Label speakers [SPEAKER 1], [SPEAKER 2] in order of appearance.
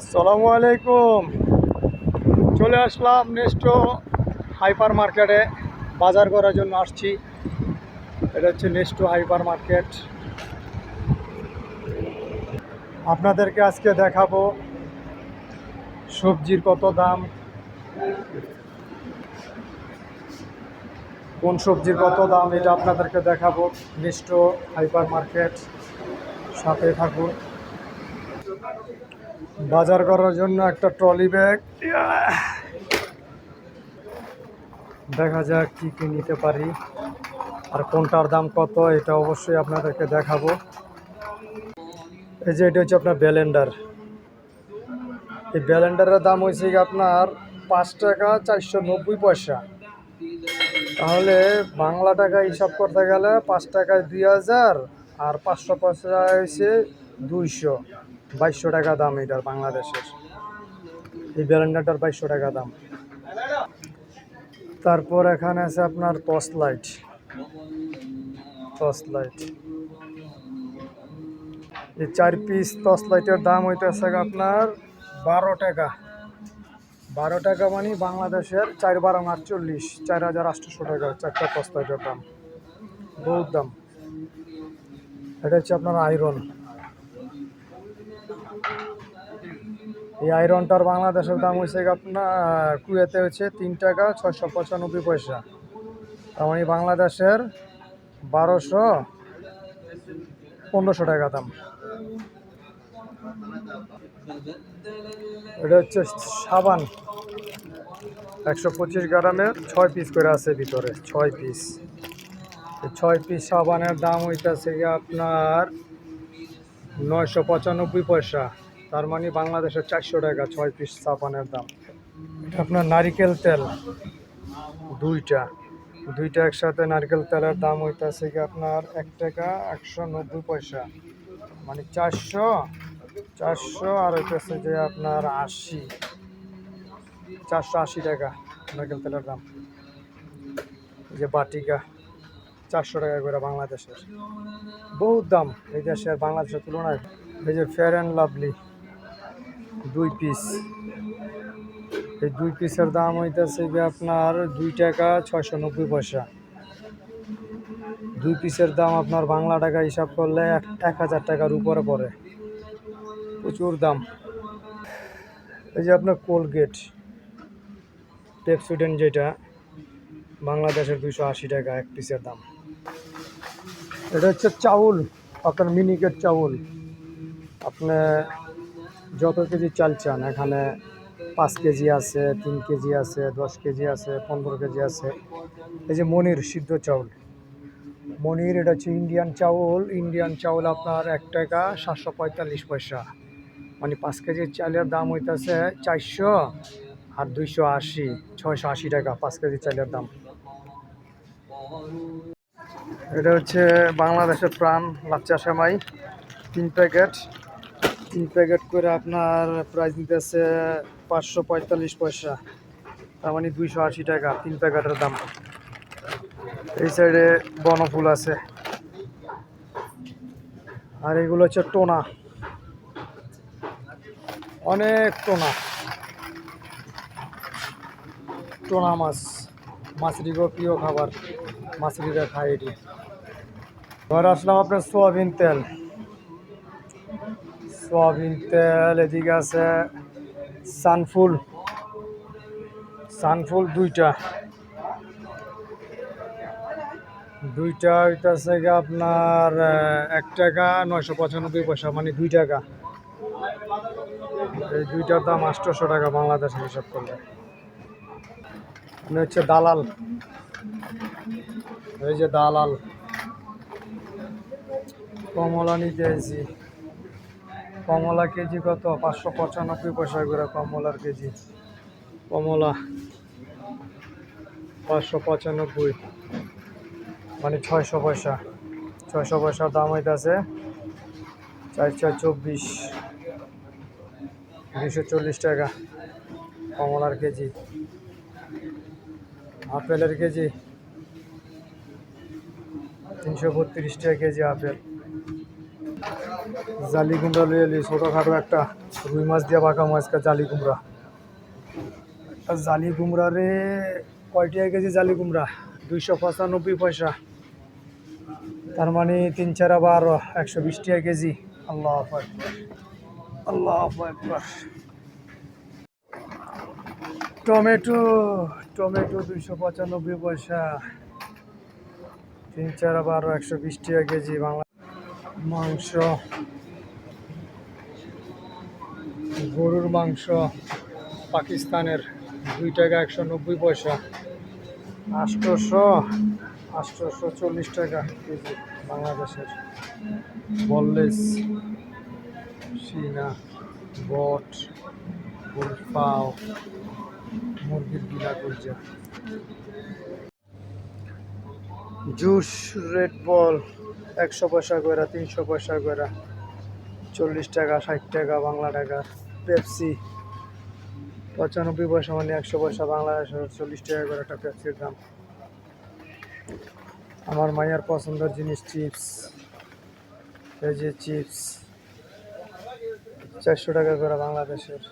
[SPEAKER 1] আসসালামু আলাইকুম। চলে আসলাম নেস্টো হাইপার মার্কেটে বাজার করার জন্য আসছি। এটা হচ্ছে নেস্টো হাইপার মার্কেট। আপনাদেরকে আজকে দেখাবো সবজির কত দাম, কোন সবজির কত দাম, এটা আপনাদেরকে দেখাবো নেস্টো হাইপার মার্কেট। সাথে থাকুন। বাজার করার জন্য একটা ট্রলি ব্যাগ। দেখা যাক কি কি নিতে পারি। আর কোনটার দাম কত, এটা অবশ্যই আপনাদেরকে দেখাবো। এই যে এটা হচ্ছে আপনার ব্যালেন্ডার। এই ব্যালেন্ডারের দাম হয়েছে আপনার পাঁচ টাকা চারশো নব্বই পয়সা। তাহলে বাংলা টাকা হিসাব করতে গেলে পাঁচ টাকায় দুই হাজার আর পাঁচশো পয়সা হয়েছে দুইশো। বাইশশো টাকা দাম এটার বাংলাদেশের। এই ব্যালেন্ডারটার বাইশশো টাকা দাম। তারপর এখানে আছে আপনার টর্চ লাইট। Torch light. এই চার পিস টর্চ লাইটের দাম হইতেছে আপনার বারো টাকা। বারো টাকা মানে বাংলাদেশের চার বারো আটচল্লিশ, চার হাজার আটশোশো টাকা চারটা টর্চ লাইটের দাম। বহুত দাম। এটা হচ্ছে আপনার আয়রন। এই আয়রনটার বাংলাদেশের দাম হয়েছে আপনার কুয়েতে হচ্ছে তিন টাকা ছয়শো পঁচানব্বই পয়সা। তার মানে বাংলাদেশের বারোশো পনেরোশো টাকা দাম। এটা হচ্ছে সাবান। একশো পঁচিশ গ্রামের ছয় পিস করে আছে ভিতরে, ছয় পিস। ছয় পিস সাবানের দাম হইতেছে আপনার নয়শো পঁচানব্বই পয়সা। তার মানে বাংলাদেশের চারশো টাকা ছয় পিস সাবানের দাম। এটা আপনার নারিকেল তেল, দুইটা। দুইটা একসাথে নারকেল তেলের দাম হইতেছে কি আপনার এক টাকা একশো নব্বই পয়সা। মানে চারশো চারশো আর হইতেছে যে আপনার আশি। চারশো আশি টাকা নারকেল তেলের দাম। যে বাটিকা, চারশো টাকা করে বাংলাদেশের। বহুত দাম এই দেশের, বাংলাদেশের তুলনায়। এই যে ফেয়ার অ্যান্ড লাভলি দুই পিস এই দুই পিসের দাম হইতেছে গিয়ে আপনার দুই টাকা ছয়শো নব্বই পয়সা। দুই পিসের দাম আপনার বাংলা টাকা হিসাব করলে এক হাজার টাকার উপরে পড়ে। প্রচুর দাম। এই যে আপনার কোলগেট পেপসুডেন্ট যেটা, বাংলাদেশের দুইশো আশি টাকা এক পিসের দাম। এটা হচ্ছে চাউল, আপনার মিনিকেট চাউল। আপনি যত কেজি চাল চান, এখানে পাঁচ কেজি আছে, তিন কেজি আছে, দশ কেজি আছে, পনেরো কেজি আছে। এই যে মনির সিদ্ধ চাউল। মনির, এটা হচ্ছে ইন্ডিয়ান চাউল। ইন্ডিয়ান চাউল আপনার এক টাকা সাতশো পঁয়তাল্লিশ পয়সা। মানে পাঁচ কেজি চালের দাম হইতেছে চারশো আর দুইশো আশি, ছয়শো আশি টাকা পাঁচ কেজি চালের দাম। এটা হচ্ছে বাংলাদেশের প্রাণ, লাচ্চা সেমাই, তিন প্যাকেট। তিন প্যাকেট করে আপনার প্রাইস নিতেছে পাঁচশো পঁয়তাল্লিশ পয়সা। তার মানে দুইশো আশি টাকা তিন প্যাকেটের দাম। এই সাইডে বনফুল আছে। আর এগুলো হচ্ছে টোনা। অনেক টোনা। টোনা মাছ। মাছরিগো প্রিয় খাবার। মাছরিরা খায় এটি। এবার আসলাম আপনার সোয়াবিন তেল। সোয়াবিন তেল, এদিকে আছে সানফুল। সানফুল দুইটা। দুইটা ওইটা হইতেছে গিয়ে আপনার এক টাকা নয়শো পঁচানব্বই পয়সা মানে দুই টাকা। এই দুইটার দাম আটশোশো টাকা বাংলাদেশে হিসাব করলে। মানে হচ্ছে দালাল। এই যে দালাল। কমলা নিতে এসেছি কমলা কেজি কত? পাঁচশো পঁচানব্বই পয়সা করে কমলার কেজি। কমলা পাঁচশো পঁচানব্বই। মানে ছয়শো পয়সা। ছয়শো পয়সার দাম হইতেছে চার চার চব্বিশ। দুশো চল্লিশ টাকা কমলার কেজি। আপেলের কেজি তিনশো বত্রিশ টাকা কেজি আপেল। জালি কুমড়া লিয়ে এলি ছোটোখাটো একটা রুই মাছ দিয়ে পাকা মাছকা জালি কুমড়া একটা জালি কুমড়া রে, কয়টি কেজি জালি কুমড়া দুইশো পঁচানব্বই পয়সা। তার মানে তিন চার বারো, একশো বিশ টাকা কেজি। আল্লাহ আকবার। আল্লাহ আকবার। টমেটো টমেটো দুইশো পঁচানব্বই পয়সা। তিন চার বারো, একশো বিশ টাকা কেজি। বাংলা মাংস। গরুর মাংস পাকিস্তানের দুই টাকা একশো নব্বই পয়সা। আষ্টশো আষ্টশো চল্লিশ টাকা কেজি বাংলাদেশের। বললেস, সিনা, বট পাও মুরগির বিলা গুলজা জুস, রেড বল একশো পয়সা করে তিনশো পয়সা করে চল্লিশ টাকা, ষাট টাকা, বাংলা টাকা পেপসি, পঁচানব্বই পয়সা মানে একশো পয়সা বাংলাদেশের চল্লিশ টাকা করে একটা পেপসির দাম। আমার মায়ের পছন্দের জিনিস চিপস, এই যে চিপস, চারশো টাকা করে বাংলাদেশের।